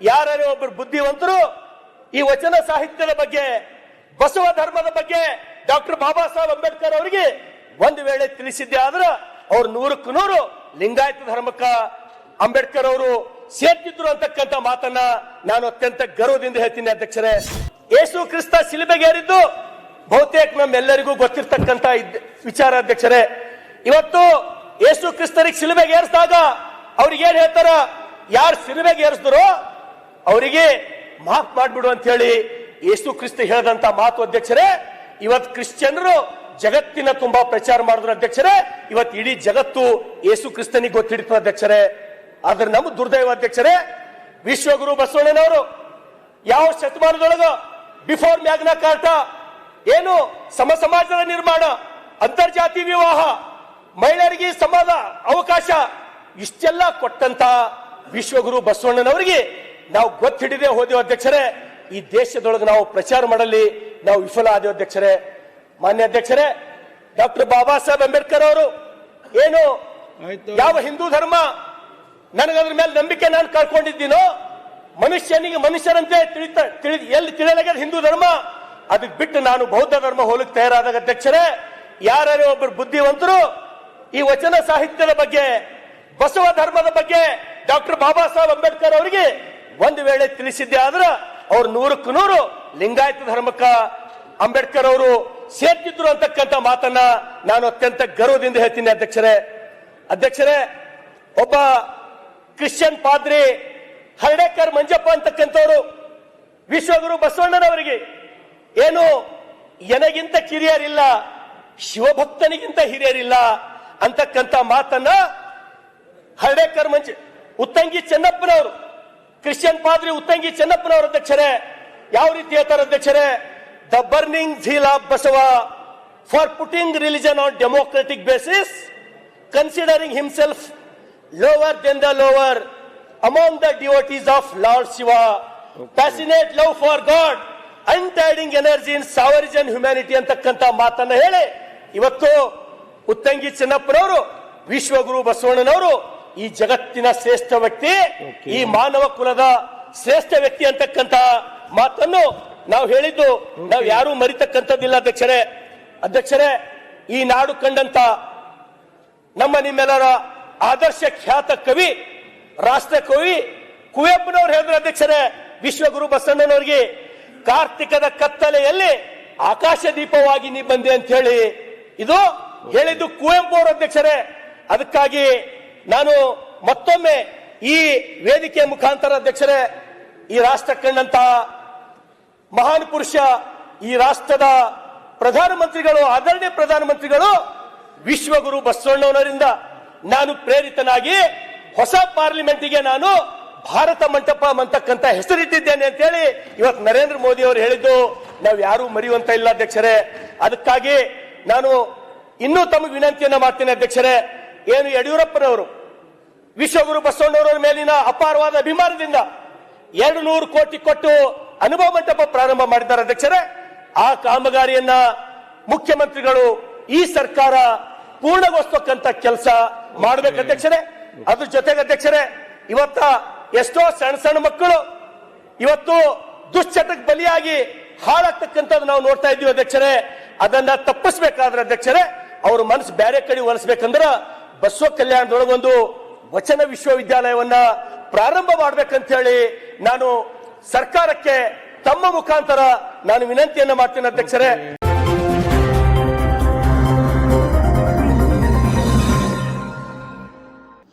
ಯಾರೇ ಒಬ್ಬರು ಬುದ್ಧಿವಂತರು? ಈ ವಚನ ಸಾಹಿತ್ಯದ ಬಗ್ಗೆ, ಬಸವ ಧರ್ಮದ ಬಗ್ಗೆ ಡಾಕ್ಟರ್ ಬಾಬಾ ಸಾಹೇಬ್ ಅಂಬೇಡ್ಕರ್ ಅವರಿಗೆ ಒಂದು ವೇಳೆ ತಿಳಿಸಿದ್ದೆ ಆದ್ರೆ ಅವ್ರು ನೂರಕ್ಕೂ ನೂರು ಲಿಂಗಾಯತ ಧರ್ಮಕ್ಕ ಅಂಬೇಡ್ಕರ್ ಅವರು ಸೇರ್ತಿದ್ರು ಅಂತಕ್ಕಂಥ ಮಾತನ್ನ ನಾನು ಅತ್ಯಂತ ಗರ್ವದಿಂದ ಹೇಳ್ತೀನಿ ಅಧ್ಯಕ್ಷರೇ. ಯೇಸು ಕ್ರಿಸ್ತ ಶಿಲುಬೆಗೇರಿದ್ದು ಬಹುತೇಕ ನಮ್ಮೆಲ್ಲರಿಗೂ ಗೊತ್ತಿರ್ತಕ್ಕಂಥ ವಿಚಾರ ಅಧ್ಯಕ್ಷರೇ. ಇವತ್ತು ಯೇಸು ಕ್ರಿಸ್ತರಿಗೆ ಶಿಲುಬೆಗೆ ಏರಿಸಿದಾಗ ಅವ್ರಿಗೆ ಏನ್ ಹೇಳ್ತಾರ? ಯಾರು ಶಿಲುಬೆಗೆ ಏರಿಸಿದ್ರು ಅವರಿಗೆ ಮಾಫ್ ಮಾಡ್ಬಿಡು ಅಂತ ಹೇಳಿ ಯೇಸು ಕ್ರಿಸ್ತ ಹೇಳದಂತ ಮಾತು ಅಧ್ಯಕ್ಷರೇ ಇವತ್ತು ಕ್ರಿಶ್ಚಿಯನ್ರು ಜಗತ್ತಿನ ತುಂಬಾ ಪ್ರಚಾರ ಮಾಡಿದ್ರು ಅಧ್ಯಕ್ಷರೇ ಇವತ್ತು ಇಡೀ ಜಗತ್ತು ಯೇಸು ಕ್ರಿಸ್ತನಿಗೆ ಗೊತ್ತಿಡಿತು ಅಧ್ಯಕ್ಷರೇ. ಆದ್ರೆ ನಮ್ಮ ದುರ್ದೈವ ಅಧ್ಯಕ್ಷರೇ, ವಿಶ್ವಗುರು ಬಸವಣ್ಣನವರು ಯಾವ ಶತಮಾನದೊಳಗ ಬಿಫೋರ್ ಮ್ಯಾಗ್ನಾ ಕಾರ್ಟ, ಏನು ಸಮ ಸಮಾಜದ ನಿರ್ಮಾಣ, ಅಂತರ್ಜಾತಿ ವಿವಾಹ, ಮಹಿಳೆಯರಿಗೆ ಸಮಾನ ಅವಕಾಶ, ಇಷ್ಟೆಲ್ಲ ಕೊಟ್ಟಂತ ವಿಶ್ವಗುರು ಬಸವಣ್ಣನವರಿಗೆ ನಾವು ಗೊತ್ತಿಡದೆ ಹೋದೆವು ಅಧ್ಯಕ್ಷರೇ. ಈ ದೇಶದೊಳಗೆ ನಾವು ಪ್ರಚಾರ ಮಾಡಲಿ. ನಾವು ವಿಫಲ ಆದೇವು ಅಧ್ಯಕ್ಷರೇ. ಮಾನ್ಯ ಅಧ್ಯಕ್ಷರೇ ಡಾಕ್ಟರ್ ಬಾಬಾ ಸಾಹೇಬ್ ಅಂಬೇಡ್ಕರ್ ಅವರು ಏನು. ಯಾವ ಹಿಂದೂ ಧರ್ಮ ನನಗದ್ರ ಮೇಲೆ ನಂಬಿಕೆ ನಾನು ಕಳ್ಕೊಂಡಿದ್ದೀನೋ ಮನುಷ್ಯನಿಗೆ ಮನುಷ್ಯರಂತೆ ತಿಳಿತ ತಿಳಿ ಎಲ್ಲಿ ತಿಳಿಯಲಾಗ್ಯದ ಹಿಂದೂ ಧರ್ಮ ಅದಕ್ಕೆ ಬಿಟ್ಟು ನಾನು ಬೌದ್ಧ ಧರ್ಮ ಹೋಲಕ್ಕೆ ತಯಾರಾದಾಗ ಅಧ್ಯಕ್ಷರೇ ಯಾರು ಒಬ್ಬರು ಬುದ್ಧಿವಂತರು ಈ ವಚನ ಸಾಹಿತ್ಯದ ಬಗ್ಗೆ ಬಸವ ಧರ್ಮದ ಬಗ್ಗೆ ಡಾಕ್ಟರ್ ಬಾಬಾ ಸಾಹೇಬ್ ಅಂಬೇಡ್ಕರ್ ಅವರಿಗೆ ಒಂದು ವೇಳೆ ತಿಳಿಸಿದ್ದೆ ಆದ್ರೆ ಅವ್ರು ನೂರಕ್ಕೂ ನೂರು ಲಿಂಗಾಯತ ಧರ್ಮಕ್ಕ ಅಂಬೇಡ್ಕರ್ ಅವರು ಸೇರ್ತಿದ್ರು ಅಂತಕ್ಕಂಥ ಮಾತನ್ನ ನಾನು ಅತ್ಯಂತ ಗರ್ವದಿಂದ ಹೇಳ್ತೀನಿ ಅಧ್ಯಕ್ಷರೇ. ಅಧ್ಯಕ್ಷರೇ, ಒಬ್ಬ ಕ್ರಿಶ್ಚಿಯನ್ ಪಾದ್ರಿ ಹರ್ಡೇಕರ್ ಮಂಜಪ್ಪ ಅಂತಕ್ಕಂಥವ್ರು, ವಿಶ್ವಗುರು ಬಸವಣ್ಣನವರಿಗೆ ಏನು ಎನಗಿಂತ ಕಿರಿಯರಿಲ್ಲ, ಶಿವಭಕ್ತನಿಗಿಂತ ಹಿರಿಯರಿಲ್ಲ ಅಂತಕ್ಕಂಥ ಮಾತನ್ನ ಹರ್ಡೇಕರ್ ಮಂಜ, ಉತ್ತಂಗಿ ಚೆನ್ನಪ್ಪನವರು ಕ್ರಿಶ್ಚಿಯನ್ ಪಾದ್ರಿ ಉತ್ತಂಗಿ ಚೆನ್ನಪ್ಪನವರ ಅಧ್ಯಕ್ಷರೇ, ಯಾವ ರೀತಿ ಹೇಳ್ತಾರೆ ಅಧ್ಯಕ್ಷರೇ, the burning zeal of Basava for putting religion on democratic basis, considering himself lower than the lower amount the devotees of Lord Shiva. Fascinate love for God, untiring energy in sovereign humanity ಅಂತಕ್ಕಂತ ಮಾತನ್ನ ಹೇಳಿ. ಇವತ್ತು ಉತ್ತಂಗಿ ಚೆನ್ನಪ್ಪನವರು, ವಿಶ್ವಗುರು ಬಸವಣ್ಣನವರು ಈ ಜಗತ್ತಿನ ಶ್ರೇಷ್ಠ ವ್ಯಕ್ತಿ ಈ ಮಾನವ ಕುಲದ ಶ್ರೇಷ್ಠ ವ್ಯಕ್ತಿ ಅಂತಕ್ಕಂತ ಮಾತನ್ನು ನಾವು ಹೇಳಿದ್ದು ನಾವು ಯಾರು ಮರಿತಕ್ಕಂಥದ್ದಿಲ್ಲ ಅಧ್ಯಕ್ಷರೇ. ಅಧ್ಯಕ್ಷರೇ ಈ ನಾಡು ಕಂಡಂತ ನಮ್ಮ ನಿಮ್ಮೆಲ್ಲರ ಆದರ್ಶ ಖ್ಯಾತ ಕವಿ ರಾಷ್ಟ್ರ ಕವಿ ಕುವೆಂಪುನವ್ರು ಹೇಳಿದ್ರು ಅಧ್ಯಕ್ಷರೇ ವಿಶ್ವಗುರು ಬಸವಣ್ಣನವರಿಗೆ ಕಾರ್ತಿಕದ ಕತ್ತಲೆಯಲ್ಲಿ ಆಕಾಶ ದೀಪವಾಗಿ ನೀ ಬಂದೆ ಅಂತ ಹೇಳಿ. ಇದು ಹೇಳಿದ್ದು ಕುವೆಂಪು ಅವರು ಅಧ್ಯಕ್ಷರೇ. ಅದಕ್ಕಾಗಿ ನಾನು ಮತ್ತೊಮ್ಮೆ ಈ ವೇದಿಕೆ ಮುಖಾಂತರ ಅಧ್ಯಕ್ಷರೇ, ಈ ರಾಷ್ಟ್ರ ಕಂಡಂತಹ ಮಹಾನ್ ಪುರುಷ, ಈ ರಾಷ್ಟ್ರದ ಪ್ರಧಾನಮಂತ್ರಿಗಳು, ಆದರಣೀಯ ಪ್ರಧಾನಮಂತ್ರಿಗಳು, ವಿಶ್ವಗುರು ಬಸವಣ್ಣವರಿಂದ ನಾನು ಪ್ರೇರಿತನಾಗಿ ಹೊಸ ಪಾರ್ಲಿಮೆಂಟಿಗೆ ನಾನು ಭಾರತ ಮಂಟಪ ಅಂತಕ್ಕಂತ ಹೆಸರಿಟ್ಟಿದ್ದೇನೆ ಅಂತೇಳಿ ಇವತ್ತು ನರೇಂದ್ರ ಮೋದಿ ಅವರು ಹೇಳಿದ್ದು ನಾವು ಯಾರು ಮರೆಯುವಂತ ಇಲ್ಲ ಅಧ್ಯಕ್ಷರೇ. ಅದಕ್ಕಾಗಿ ನಾನು ಇನ್ನೂ ತಮಗೆ ವಿನಂತಿಯನ್ನ ಮಾಡ್ತೇನೆ ಅಧ್ಯಕ್ಷರೇ. ಏನು ಯಡಿಯೂರಪ್ಪನವರು ವಿಶ್ವಗುರು ಬಸವಣ್ಣವರ ಮೇಲಿನ ಅಪಾರವಾದ ಅಭಿಮಾನದಿಂದ ಎರಡು ನೂರು ಕೋಟಿ ಕೊಟ್ಟು ಅನುಭವ ಮಂಟಪ ಪ್ರಾರಂಭ ಮಾಡಿದ್ದಾರೆ ಅಧ್ಯಕ್ಷರೇ. ಆ ಕಾಮಗಾರಿಯನ್ನ ಮುಖ್ಯಮಂತ್ರಿಗಳು ಈ ಸರ್ಕಾರ ಪೂರ್ಣಗೊಳಿಸ್ತಕ್ಕಂತ ಕೆಲಸ ಮಾಡಬೇಕು ಅಧ್ಯಕ್ಷರೇ. ಅದ್ರ ಜೊತೆಗೆ ಅಧ್ಯಕ್ಷರೇ, ಇವತ್ತ ಎಷ್ಟೋ ಸಣ್ಣ ಸಣ್ಣ ಮಕ್ಕಳು ಇವತ್ತು ದುಶ್ಚಟಕ್ಕೆ ಬಲಿಯಾಗಿ ಹಾಳಾಗ್ತಕ್ಕಂಥದ್ದು ನಾವು ನೋಡ್ತಾ ಇದ್ದೀವಿ ಅಧ್ಯಕ್ಷರೇ. ಅದನ್ನ ತಪ್ಪಿಸ್ಬೇಕಾದ್ರೆ ಅಧ್ಯಕ್ಷರೇ, ಅವ್ರ ಮನಸ್ಸು ಬೇರೆ ಕಡೆ ಒಲಿಸ್ಬೇಕಂದ್ರ ಬಸವ ಕಲ್ಯಾಣದೊಳಗೊಂದು ವಚನ ವಿಶ್ವವಿದ್ಯಾಲಯವನ್ನ ಪ್ರಾರಂಭ ಮಾಡ್ಬೇಕಂತ ಹೇಳಿ ನಾನು ಸರ್ಕಾರಕ್ಕೆ ತಮ್ಮ ಮುಖಾಂತರ ನಾನು ವಿನಂತಿಯನ್ನ ಮಾಡ್ತೇನೆ ಅಧ್ಯಕ್ಷರೇ.